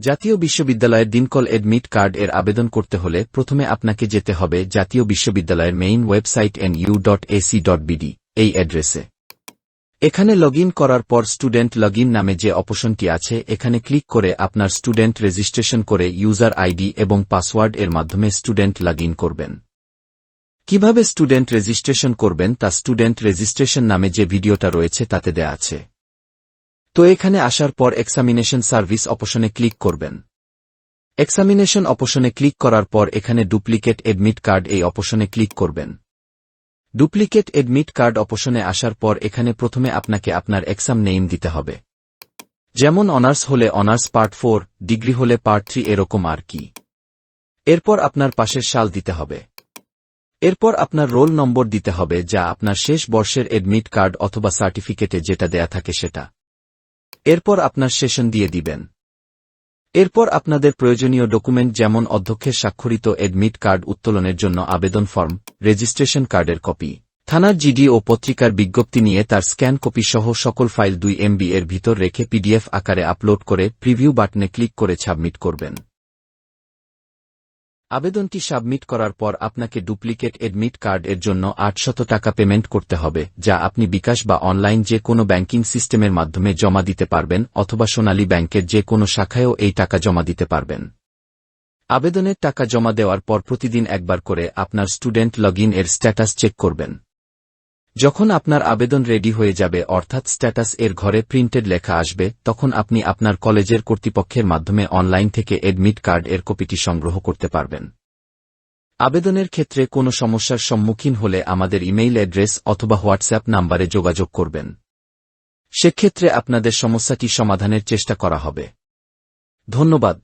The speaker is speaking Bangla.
জাতীয় বিশ্ববিদ্যালয়ের দিনকল এডমিট কার্ড এর আবেদন করতে হলে প্রথমে আপনাকে যেতে হবে জাতীয় বিশ্ববিদ্যালয়ের main website N U dot AC dot BD এই অ্যাড্রেসে। এখানে লগ করার পর স্টুডেন্ট লগ নামে যে অপশনটি আছে, এখানে ক্লিক করে আপনার স্টুডেন্ট রেজিস্ট্রেশন করে ইউজার আইডি এবং পাসওয়ার্ড এর মাধ্যমে স্টুডেন্ট লগ করবেন। কীভাবে স্টুডেন্ট রেজিস্ট্রেশন করবেন তা স্টুডেন্ট রেজিস্ট্রেশন নামে যে ভিডিওটা রয়েছে তাতে দেয়া আছে। তো এখানে আসার পর এক্সামিনেশন সার্ভিস অপশনে ক্লিক করবেন। এক্সামিনেশন অপশনে ক্লিক করার পর এখানে ডুপ্লিকেট এডমিট কার্ড এই অপশনে ক্লিক করবেন। ডুপ্লিকেট এডমিট কার্ড অপশনে আসার পর এখানে প্রথমে আপনাকে আপনার এক্সাম নেইম দিতে হবে। যেমন অনার্স হলে অনার্স পার্ট ফোর ডিগ্রি হলে পার্ট থ্রি এরকম আর কি। এরপর আপনার পাশের সাল দিতে হবে। এরপর আপনার রোল নম্বর দিতে হবে যা আপনার শেষ বর্ষের এডমিট কার্ড অথবা সার্টিফিকেটে যেটা দেয়া থাকে সেটা। এরপর আপনার সেশন দিয়ে দিবেন। এরপর আপনাদের প্রয়োজনীয় ডকুমেন্ট যেমন অধ্যক্ষের স্বাক্ষরিত এডমিট কার্ড উত্তোলনের জন্য আবেদন ফর্ম রেজিস্ট্রেশন কার্ডের কপি থানার জিডি ও পত্রিকার বিজ্ঞপ্তি নিয়ে তার স্ক্যান কপি সহ সকল ফাইল দুই এমবি এর ভিতর রেখে পিডিএফ আকারে আপলোড করে প্রিভিউ বাটনে ক্লিক করে সাবমিট করবেন। আবেদনটি সাবমিট করার পর আপনাকে ডুপ্লিকেট এডমিট কার্ড এর জন্য আটশত টাকা পেমেন্ট করতে হবে, যা আপনি বিকাশ বা অনলাইন যে কোনো ব্যাংকিং সিস্টেমের মাধ্যমে জমা দিতে পারবেন অথবা সোনালী ব্যাংকের যে কোনো শাখায়ও এই টাকা জমা দিতে পারবেন। আবেদনের টাকা জমা দেওয়ার পর প্রতিদিন একবার করে আপনার স্টুডেন্ট লগ এর স্ট্যাটাস চেক করবেন। যখন আপনার আবেদন রেডি হয়ে যাবে, অর্থাৎ স্ট্যাটাস এর ঘরে প্রিন্টেড লেখা আসবে, তখন আপনি আপনার কলেজের কর্তৃপক্ষের মাধ্যমে অনলাইন থেকে এডমিট কার্ড এর কপিটি সংগ্রহ করতে পারবেন। আবেদনের ক্ষেত্রে কোনো সমস্যার সম্মুখীন হলে আমাদের ইমেইল অ্যাড্রেস অথবা হোয়াটসঅ্যাপ নাম্বারে যোগাযোগ করবেন। সেক্ষেত্রে আপনাদের সমস্যাটি সমাধানের চেষ্টা করা হবে। ধন্যবাদ।